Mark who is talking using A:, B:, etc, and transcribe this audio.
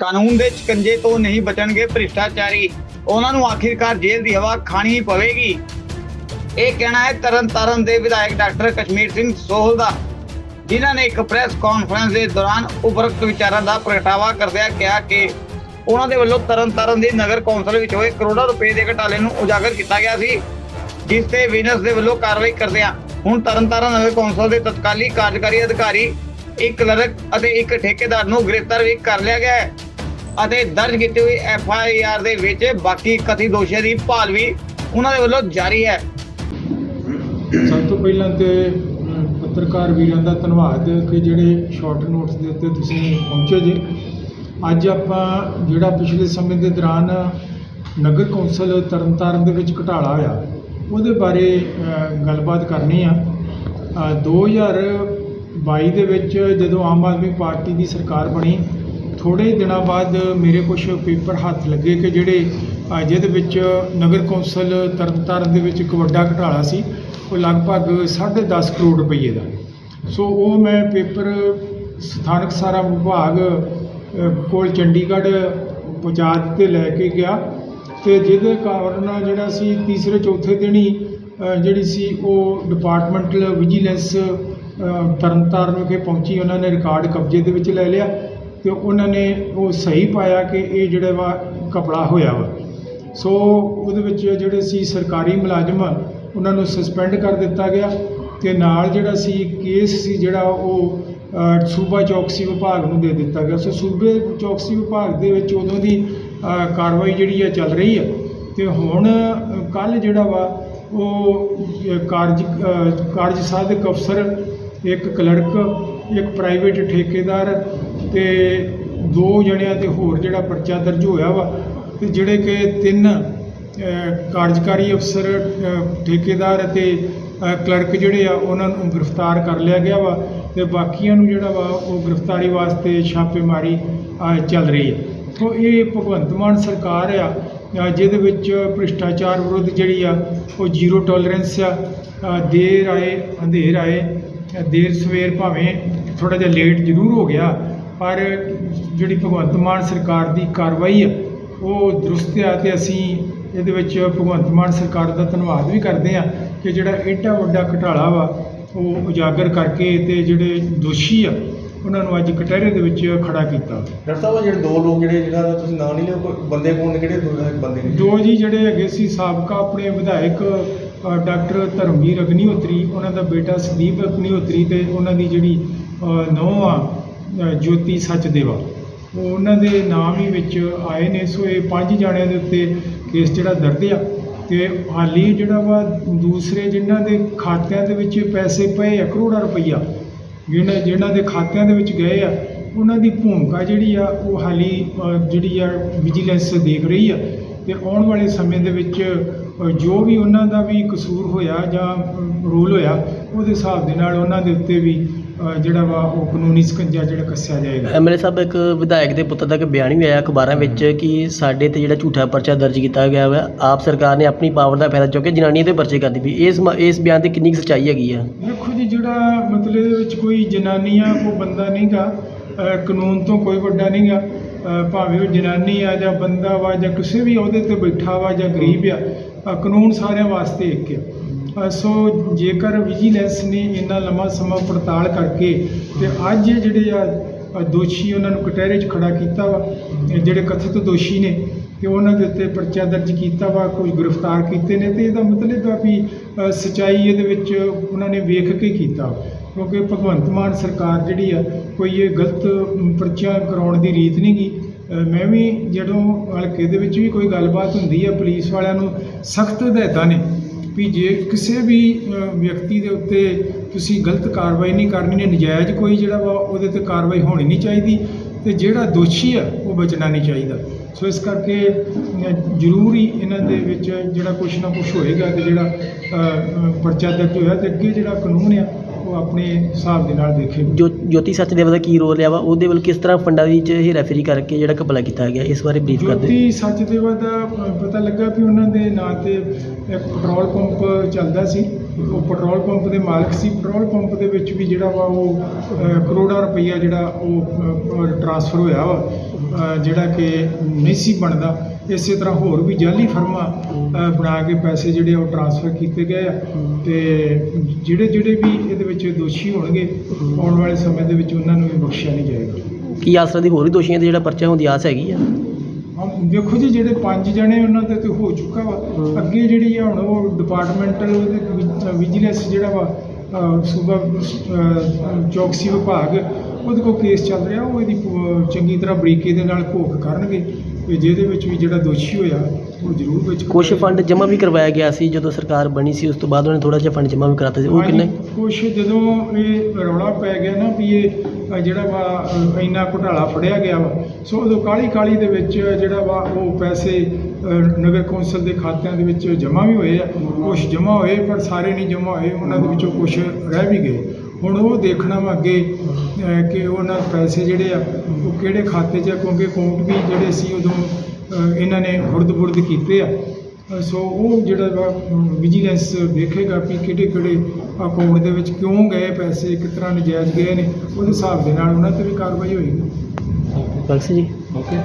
A: ਕਾਨੂੰਨ ਦੇ ਚਕੰਜੇ ਤੋਂ ਨਹੀਂ ਬਚਣਗੇ ਭ੍ਰਿਸ਼ਟਾਚਾਰੀ। ਉਹਨਾਂ ਨੂੰ ਆਖਿਰਕਾਰ ਜੇਲ੍ਹ ਦੀ ਹਵਾ ਖਾਣੀ ਹੀ ਪਵੇਗੀ। ਇਹ ਕਹਿਣਾ ਹੈ ਤਰਨਤਾਰਨ ਦੇ ਵਿਧਾਇਕ ਡਾਕਟਰ ਕਸ਼ਮੀਰ ਸਿੰਘ ਸੋਹਲ ਦਾ, ਜਿਨ੍ਹਾਂ ਨੇ ਇੱਕ ਪ੍ਰੈਸ ਕਾਨਫਰੰਸ ਦੇ ਦੌਰਾਨ ਉਪਰੋਕਤ ਵਿਚਾਰਾਂ ਦਾ ਪ੍ਰਗਟਾਵਾ ਕਰਦਿਆਂ ਕਿਹਾ ਕਿ ਉਹਨਾਂ ਦੇ ਵੱਲੋਂ ਤਰਨਤਾਰਨ ਦੀ ਨਗਰ ਕੌਂਸਲ ਵਿੱਚ ਹੋਏ ਕਰੋੜਾਂ ਰੁਪਏ ਦੇ ਘਟਾਲੇ ਨੂੰ ਉਜਾਗਰ ਕੀਤਾ ਗਿਆ ਸੀ, ਜਿਸ ਤੇ ਵਿਜੀਲੈਂਸ ਦੇ ਵੱਲੋਂ ਕਾਰਵਾਈ ਕਰਦਿਆਂ ਹੁਣ ਤਰਨਤਾਰਨ ਨਗਰ ਕੌਂਸਲ ਦੇ ਤਤਕਾਲੀ ਕਾਰਜਕਾਰੀ ਅਧਿਕਾਰੀ ਇੱਕ ਕਲਰਕ ਅਤੇ ਇੱਕ ਠੇਕੇਦਾਰ ਨੂੰ ਗ੍ਰਿਫਤਾਰ ਵੀ ਕਰ ਲਿਆ ਗਿਆ ਹੈ ਅਤੇ ਦਰਜ ਕੀਤੀ ਹੋਈ ਐਫ ਆਈ ਆਰ ਦੇ ਵਿੱਚ ਬਾਕੀ ਕਥਿਤ ਦੋਸ਼ੀਆਂ ਦੀ ਭਾਲ ਵੀ ਉਹਨਾਂ ਦੇ ਵੱਲੋਂ ਜਾਰੀ ਹੈ।
B: ਸਭ ਤੋਂ ਪਹਿਲਾਂ ਤੇ ਪੱਤਰਕਾਰ ਵੀਰਾਂ ਦਾ ਧੰਨਵਾਦ ਕਿ ਜਿਹੜੇ ਸ਼ਾਰਟ ਨੋਟਸ ਦੇ ਉੱਤੇ ਤੁਸੀਂ ਪਹੁੰਚੇ ਜੀ। ਅੱਜ ਆਪਾਂ ਜਿਹੜਾ ਪਿਛਲੇ ਸਮੇਂ ਦੇ ਦੌਰਾਨ ਨਗਰ ਕੌਂਸਲ ਤਰਨਤਾਰਨ ਦੇ ਵਿੱਚ ਘਟਾਲਾ ਹੋਇਆ, ਉਹਦੇ ਬਾਰੇ ਗੱਲਬਾਤ ਕਰਨੀ ਆ। 2000 ਬਾਈ ਦੇ ਵਿੱਚ ਜਦੋਂ ਆਮ ਆਦਮੀ ਪਾਰਟੀ ਦੀ ਸਰਕਾਰ ਬਣੀ ਥੋੜੇ ਦਿਨਾਂ ਬਾਅਦ ਮੇਰੇ ਕੁਝ ਪੇਪਰ ਹੱਥ ਲੱਗੇ ਕਿ ਜਿਹੜੇ ਜਿਹਦੇ ਵਿੱਚ ਨਗਰ ਕੌਂਸਲ ਤਰਨਤਾਰਨ ਦੇ ਵਿੱਚ ਇੱਕ ਵੱਡਾ ਘਟਾਲਾ ਸੀ, ਉਹ ਲਗਭਗ 10.5 ਕਰੋੜ ਰੁਪਏ ਦਾ। ਸੋ ਉਹ ਮੈਂ ਪੇਪਰ ਸਥਾਨਕ ਸਾਰਾ ਵਿਭਾਗ ਕੋਲ ਚੰਡੀਗੜ੍ਹ ਪਹੁੰਚਾ 'ਤੇ ਲੈ ਕੇ ਗਿਆ ਤੇ ਜਿਹਦੇ ਕਾਰਨ ਜਿਹੜਾ ਸੀ ਤੀਸਰੇ ਚੌਥੇ ਦਿਨ ਹੀ ਜਿਹੜੀ ਸੀ ਉਹ ਡਿਪਾਰਟਮੈਂਟਲ ਵਿਜੀਲੈਂਸ ਤਰਨਤਾਰਨ ਵਿਖੇ ਪਹੁੰਚੀ, ਉਹਨਾਂ ਨੇ ਰਿਕਾਰਡ ਕਬਜ਼ੇ ਦੇ ਵਿੱਚ ਲੈ ਲਿਆ ਤੇ ਉਹਨਾਂ ਨੇ ਉਹ ਸਹੀ ਪਾਇਆ ਕਿ ਇਹ ਜਿਹੜਾ ਵਾ ਕਪੜਾ ਹੋਇਆ ਵਾ। ਸੋ ਉਹਦੇ ਵਿੱਚ ਜਿਹੜੇ ਸੀ ਸਰਕਾਰੀ ਮੁਲਾਜ਼ਮ, ਉਹਨਾਂ ਨੂੰ ਸਸਪੈਂਡ ਕਰ ਦਿੱਤਾ ਗਿਆ ਤੇ ਨਾਲ ਜਿਹੜਾ ਸੀ ਕੇਸ ਸੀ ਜਿਹੜਾ ਉਹ ਸੂਬਾ ਚੌਕਸੀ ਵਿਭਾਗ ਨੂੰ ਦੇ ਦਿੱਤਾ ਗਿਆ। ਸੋ ਸੂਬੇ ਚੌਕਸੀ ਵਿਭਾਗ ਦੇ ਵਿੱਚ ਉਦੋਂ ਦੀ ਕਾਰਵਾਈ ਜਿਹੜੀ ਆ ਚੱਲ ਰਹੀ ਆ ਤੇ ਹੁਣ ਕੱਲ ਜਿਹੜਾ ਵਾ ਉਹ ਕਾਰਜ ਕਾਰਜ ਸਾਧਕ ਅਫਸਰ ਇੱਕ ਕਲਰਕ, ਇੱਕ ਪ੍ਰਾਈਵੇਟ ਠੇਕੇਦਾਰ ਤੇ ਦੋ ਜਣਿਆਂ ਤੇ ਹੋਰ ਜਿਹੜਾ ਪਰਚਾ ਦਰਜ ਹੋਇਆ ਵਾ ਤੇ ਜਿਹੜੇ ਕਿ ਤਿੰਨ ਕਾਰਜਕਾਰੀ ਅਫਸਰ ਠੇਕੇਦਾਰ ਅਤੇ ਕਲਰਕ ਜਿਹੜੇ ਆ, ਉਹਨਾਂ ਨੂੰ ਗ੍ਰਿਫਤਾਰ ਕਰ ਲਿਆ ਗਿਆ ਵਾ ਤੇ ਬਾਕੀਆਂ ਨੂੰ ਜਿਹੜਾ ਵਾ, ਉਹ ਗ੍ਰਿਫਤਾਰੀ ਵਾਸਤੇ ਛਾਪੇਮਾਰੀ ਚੱਲ ਰਹੀ ਹੈ। ਸੋ ਇਹ ਭਗਵੰਤ ਮਾਨ ਸਰਕਾਰ ਆ ਜਿਹਦੇ ਵਿੱਚ ਭ੍ਰਿਸ਼ਟਾਚਾਰ ਵਿਰੁੱਧ ਜਿਹੜੀ ਆ, ਉਹ ਜ਼ੀਰੋ ਟੋਲਰੈਂਸ ਆ ਦੇਰ ਆਏ, ਅੰਧੇਰ ਆਏ ਦੇਰ ਸਵੇਰ ਭਾਵੇਂ ਥੋੜਾ ਜਿਹਾ ਲੇਟ ਜ਼ਰੂਰ ਹੋ ਗਿਆ ਪਰ ਜਿਹੜੀ ਭਗਵੰਤ ਮਾਨ ਸਰਕਾਰ ਦੀ ਕਾਰਵਾਈ ਆ ਉਹ ਦਰੁਸਤ ਆ ਤੇ ਅਸੀਂ ਇਹਦੇ ਵਿੱਚ ਭਗਵੰਤ ਮਾਨ ਸਰਕਾਰ ਦਾ ਧੰਨਵਾਦ ਵੀ ਕਰਦੇ ਆ ਕਿ ਜਿਹੜਾ ਏਡਾ ਵੱਡਾ ਘਟਾਲਾ ਵਾ ਉਹ ਉਜਾਗਰ ਕਰਕੇ ਤੇ ਜਿਹੜੇ ਦੋਸ਼ੀ ਆ ਉਹਨਾਂ ਨੂੰ ਅੱਜ ਕਟਹਿਰੇ ਦੇ ਵਿੱਚ ਖੜਾ ਕੀਤਾ।
C: ਡਾਕਟਰ ਸਾਹਿਬ ਜਿਹੜੇ ਦੋ ਲੋਕ ਜਿਹੜੇ ਜਿਹਨਾਂ ਦਾ ਤੁਸੀਂ ਨਾਂ ਨਹੀਂ ਕੋਈ ਬੰਦੇ ਕੋਣ ਨੇ ਕਿਹੜੇ ਦੋ ਬੰਦੇ ਨੇ?
B: ਦੋ ਜੀ ਜਿਹੜੇ ਹੈਗੇ ਸੀ ਸਾਬਕਾ ਆਪਣੇ ਵਿਧਾਇਕ ਡਾਕਟਰ ਧਰਮਵੀਰ ਅਗਨੀਹੋਤਰੀ, ਉਹਨਾਂ ਦਾ ਬੇਟਾ ਸੰਦੀਪ ਅਗਨੀਹੋਤਰੀ ਤੇ ਉਹਨਾਂ ਦੀ ਜਿਹੜੀ ਨੌਂ ਆ ਜੋਤੀ ਸੱਚਦੇਵਾ। ਉਹਨਾਂ ਦੇ ਨਾਮ ਹੀ ਵਿੱਚ ਆਏ ਨੇ, ਸੋ ਇਹ ਪੰਜ ਜਾਣਿਆਂ ਦੇ ਉੱਤੇ ਕੇਸ ਜਿਹੜਾ ਦਰਜ ਆ। ਤੇ ਹਾਲੀ ਜਿਹੜਾ ਵਾ, ਦੂਸਰੇ ਜਿਨ੍ਹਾਂ ਦੇ ਖਾਤਿਆਂ ਦੇ ਵਿੱਚ ਪੈਸੇ ਪਏ ਆ, ਕਰੋੜਾਂ ਰੁਪਈਆ ਜਿਹਨਾਂ ਜਿਹਨਾਂ ਦੇ ਖਾਤਿਆਂ ਦੇ ਵਿੱਚ ਗਏ ਆ, ਉਹਨਾਂ ਦੀ ਭੂਮਿਕਾ ਜਿਹੜੀ ਆ, ਉਹ ਹਾਲੀ ਜਿਹੜੀ ਆ, ਵਿਜੀਲੈਂਸ ਦੇਖ ਰਹੀ ਆ। ਤੇ ਆਉਣ ਵਾਲੇ ਸਮੇਂ ਦੇ ਵਿੱਚ ਜੋ ਵੀ ਉਹਨਾਂ ਦਾ ਵੀ ਕਸੂਰ ਹੋਇਆ ਜਾਂ ਰੋਲ ਹੋਇਆ ਉਹਦੇ ਹਿਸਾਬ ਦੇ ਨਾਲ ਉਹਨਾਂ ਦੇ ਉੱਤੇ ਵੀ ਜਿਹੜਾ ਵਾ ਉਹ ਕਾਨੂੰਨੀ ਸਕੰਜਾ ਜਿਹੜਾ ਕੱਸਿਆ ਜਾਏਗਾ।
D: ਐਮਐਲਏ ਸਾਹਿਬ ਇੱਕ ਵਿਧਾਇਕ ਦੇ ਪੁੱਤਰ ਦਾ ਇੱਕ ਬਿਆਨ ਵੀ ਆਇਆ ਅਖਬਾਰਾਂ ਵਿੱਚ ਕਿ ਸਾਡੇ ਤੇ ਜਿਹੜਾ ਝੂਠਾ ਪਰਚਾ ਦਰਜ ਕੀਤਾ ਗਿਆ ਵਾ ਆਪ ਸਰਕਾਰ ਨੇ ਆਪਣੀ ਪਾਵਰ ਦਾ ਫਾਇਦਾ ਚੁੱਕ ਕੇ ਜਨਾਨੀ ਤੇ ਪਰਚੇ ਕਰਦੀ ਵੀ ਇਸ ਇਸ ਬਿਆਨ ਤੇ ਕਿੰਨੀ ਕੁ ਸੱਚਾਈ ਹੈਗੀ ਆ?
B: ਦੇਖੋ ਜੀ ਜਿਹੜਾ ਮਤਲਬ ਇਹਦੇ ਵਿੱਚ ਕੋਈ ਜਨਾਨੀ ਆ ਕੋਈ ਬੰਦਾ ਨਹੀਂਗਾ ਕਾਨੂੰਨ ਤੋਂ ਕੋਈ ਵੱਡਾ ਨਹੀਂਗਾ। ਭਾਵੇਂ ਉਹ ਜਨਾਨੀ ਆ ਜਾਂ ਬੰਦਾ ਵਾ ਜਾਂ ਕਿਸੇ ਵੀ ਅਹੁਦੇ ਤੇ ਬੈਠਾ ਵਾ ਜਾਂ ਗਰੀਬ ਆ ਕਾਨੂੰਨ ਸਾਰਿਆਂ ਵਾਸਤੇ ਇੱਕ ਆ। ਸੋ ਜੇਕਰ ਵਿਜੀਲੈਂਸ ਨੇ ਇੰਨਾ ਲੰਮਾ ਸਮਾਂ ਪੜਤਾਲ ਕਰਕੇ ਤੇ ਅੱਜ ਜਿਹੜੇ ਆ ਦੋਸ਼ੀ ਉਹਨਾਂ ਨੂੰ ਕਟਹਿਰੇ 'ਚ ਖੜਾ ਕੀਤਾ ਵਾ ਜਿਹੜੇ ਕਥਿਤ ਦੋਸ਼ੀ ਨੇ ਤੇ ਉਹਨਾਂ ਦੇ ਉੱਤੇ ਪਰਚਾ ਦਰਜ ਕੀਤਾ ਵਾ ਕੁਝ ਗ੍ਰਿਫਤਾਰ ਕੀਤੇ ਨੇ ਤੇ ਇਹਦਾ ਮਤਲਬ ਆ ਵੀ ਅ, ਸਚਾਈ ਇਹਦੇ ਵਿੱਚ ਉਹਨਾਂ ਨੇ ਵੇਖ ਕੇ ਕੀਤਾ ਕਿਉਂਕਿ ਭਗਵੰਤ ਮਾਨ ਸਰਕਾਰ ਜਿਹੜੀ ਆ ਕੋਈ ਇਹ ਗਲਤ ਅਮ, ਪਰਚਾ ਕਰਾਉਣ ਦੀ ਰੀਤ ਨਹੀਂ ਗੀ। ਮੈਂ ਵੀ ਜਦੋਂ ਹਲਕੇ ਦੇ ਵਿੱਚ ਵੀ ਕੋਈ ਗੱਲਬਾਤ ਹੁੰਦੀ ਆ ਪੁਲਿਸ ਵਾਲਿਆਂ ਨੂੰ ਸਖਤ ਹਦਾਇਤਾਂ ਨੇ ਵੀ ਜੇ ਕਿਸੇ ਵੀ ਵਿਅਕਤੀ ਦੇ ਉੱਤੇ ਤੁਸੀਂ ਗਲਤ ਕਾਰਵਾਈ ਨਹੀਂ ਕਰਨੀ ਨੇ ਨਜਾਇਜ਼ ਕੋਈ ਜਿਹੜਾ ਵਾ ਉਹਦੇ ਤੇ ਕਾਰਵਾਈ ਹੋਣੀ ਨਹੀਂ ਚਾਹੀਦੀ ਤੇ ਜਿਹੜਾ ਦੋਸ਼ੀ ਆ ਉਹ ਬਚਣਾ ਨਹੀਂ ਚਾਹੀਦਾ। ਸੋ ਇਸ ਕਰਕੇ ਜ਼ਰੂਰ ਹੀ ਇਹਨਾਂ ਦੇ ਵਿੱਚ ਜਿਹੜਾ ਕੁਛ ਨਾ ਕੁਛ ਹੋਏਗਾ ਤੇ ਜਿਹੜਾ ਪਰਚਾ ਦਰਜ ਹੋਇਆ ਤੇ ਅੱਗੇ ਜਿਹੜਾ ਕਾਨੂੰਨ ਆ ਉਹ ਆਪਣੇ ਹਿਸਾਬ ਦੇ ਨਾਲ ਦੇਖੇਗਾ
D: ਜੋ ਜੋਤੀ ਸੱਚਦੇਵ ਦਾ ਕੀ ਰੋਲ ਆ ਵਾ ਉਹਦੇ ਵੱਲ ਕਿਸ ਤਰ੍ਹਾਂ ਫੰਡਾਂ ਦੀ ਚ ਹੇਰਾਫੇਰੀ ਕਰਕੇ ਜਿਹੜਾ ਘਪਲਾ ਕੀਤਾ ਗਿਆ ਇਸ ਬਾਰੇ ਬਰੀਫ ਕਰਦੇ
B: ਜੋਤੀ ਸੱਚਦੇਵਾ ਦਾ ਪਤਾ ਲੱਗਾ ਵੀ ਉਹਨਾਂ ਦੇ ਨਾਂ ਤੇ ਇੱਕ ਪੈਟਰੋਲ ਪੰਪ ਚੱਲਦਾ ਸੀ। ਉਹ ਪੈਟਰੋਲ ਪੰਪ ਦੇ ਮਾਲਕ ਸੀ। ਪੈਟਰੋਲ ਪੰਪ ਦੇ ਵਿੱਚ ਵੀ ਜਿਹੜਾ ਵਾ ਉਹ ਕਰੋੜਾਂ ਰੁਪਈਆ ਜਿਹੜਾ ਉਹ ਟ੍ਰਾਂਸਫਰ ਹੋਇਆ ਵਾ। ਜਿਹੜਾ ਕਿ ਨਹੀਂ ਸੀ ਬਣਦਾ। ਇਸੇ ਤਰ੍ਹਾਂ ਹੋਰ ਵੀ ਜਾਲੀ ਫਰਮਾਂ ਅ, ਬਣਾ ਕੇ ਪੈਸੇ ਜਿਹੜੇ ਉਹ ਟ੍ਰਾਂਸਫਰ ਕੀਤੇ ਗਏ ਆ। ਤੇ ਜਿਹੜੇ ਜਿਹੜੇ ਵੀ ਇਹਦੇ ਵਿੱਚ ਦੋਸ਼ੀ ਹੋਣਗੇ ਆਉਣ ਵਾਲੇ ਸਮੇਂ ਦੇ ਵਿੱਚ ਉਹਨਾਂ ਨੂੰ ਵੀ ਬਖਸ਼ਿਆ ਨਹੀਂ ਜਾਏਗਾ।
D: ਕੀ ਆਸਰਾ ਦੀ ਹੋਰ ਵੀ ਦੋਸ਼ੀਆਂ ਤੇ ਜਿਹੜਾ ਪਰਚਾ ਹੋਣ ਦੀ ਆਸ ਹੈਗੀ ਆ?
B: ਹਾਂ ਵੇਖੋ ਜੀ ਜਿਹੜੇ ਪੰਜ ਜਣੇ ਉਹਨਾਂ ਦੇ ਤੇ ਹੋ ਚੁੱਕਾ ਵਾ।
D: ਹਮ।
B: ਅੱਗੇ ਜਿਹੜੀ ਆ ਹੁਣ ਉਹ ਡਿਪਾਰਟਮੈਂਟਲ ਵਿਜੀਲੈਂਸ ਜਿਹੜਾ ਵਾ ਅਹ, ਸੂਬਾ ਅਹ, ਚੌਕਸੀ ਵਿਭਾਗ ਉਹਦੇ ਕੋਲ ਕੇਸ ਚੱਲ ਰਿਹਾ ਉਹ ਇਹਦੀ ਪ- ਚੰਗੀ ਤਰ੍ਹਾਂ ਬਰੀਕੀ ਦੇ ਨਾਲ ਭੋਖ ਕਰਨਗੇ। ਤੇ ਜਿਹਦੇ ਵਿੱਚ ਵੀ ਜਿਹੜਾ ਦੋਸ਼ੀ ਹੋਇਆ ਉਹ ਜ਼ਰੂਰ ਵਿੱਚ
D: ਕੁਝ ਫੰਡ ਜਮ੍ਹਾਂ ਵੀ ਕਰਵਾਇਆ ਗਿਆ ਸੀ ਜਦੋਂ ਸਰਕਾਰ ਬਣੀ ਸੀ ਉਸ ਤੋਂ ਬਾਅਦ ਉਹਨੇ ਥੋੜਾ ਜਿਹਾ ਫੰਡ ਜਮ੍ਹਾਂ ਵੀ ਕਰਾਤਾ ਸੀ। ਉਹ ਕਿੰਨੇ?
B: ਕੁਛ ਜਦੋਂ ਇਹ ਰੌਲਾ ਪੈ ਗਿਆ ਨਾ ਵੀ ਇਹ ਜਿਹੜਾ ਵਾ ਇੰਨਾ ਘੁਟਾਲਾ ਫੜਿਆ ਗਿਆ ਵਾ ਸੋ ਉਦੋਂ ਕਾਲੀ ਕਾਲੀ ਦੇ ਵਿੱਚ ਜਿਹੜਾ ਵਾ ਉਹ ਪੈਸੇ ਨਗਰ ਕੌਂਸਲ ਦੇ ਖਾਤਿਆਂ ਦੇ ਵਿੱਚ ਜਮ੍ਹਾਂ ਵੀ ਹੋਏ ਆ। ਕੁਝ ਜਮ੍ਹਾਂ ਹੋਏ ਪਰ ਸਾਰੇ ਨਹੀਂ ਜਮ੍ਹਾਂ ਹੋਏ ਉਹਨਾਂ ਦੇ ਵਿੱਚੋਂ ਕੁਝ ਰਹਿ ਵੀ ਗਏ। ਹੁਣ ਉਹ ਦੇਖਣਾ ਵਾ ਅੱਗੇ ਕਿ ਉਹਨਾਂ ਪੈਸੇ ਜਿਹੜੇ ਆ ਉਹ ਕਿਹੜੇ ਖਾਤੇ 'ਚ ਆ ਕਿਉਂਕਿ ਅਕਾਊਂਟ ਵੀ ਜਿਹੜੇ ਸੀ ਉਦੋਂ ਇਹਨਾਂ ਨੇ ਹੁਰਦ-ਬੁਰਦ ਕੀਤੇ ਆ। ਸੋ ਉਹ ਜਿਹੜਾ ਵਾ ਵਿਜੀਲੈਂਸ ਦੇਖੇਗਾ ਵੀ ਕਿਹੜੇ ਕਿਹੜੇ ਅਕਾਊਂਟ ਦੇ ਵਿੱਚ ਕਿਉਂ ਗਏ ਪੈਸੇ ਕਿਸ ਤਰ੍ਹਾਂ ਨਜਾਇਜ਼ ਗਏ ਨੇ ਉਹਦੇ ਹਿਸਾਬ ਦੇ ਨਾਲ ਉਹਨਾਂ ਤੇ ਵੀ ਕਾਰਵਾਈ ਹੋਏਗੀ।
D: ਬਖਸ਼ ਜੀ।
C: ਓਕੇ।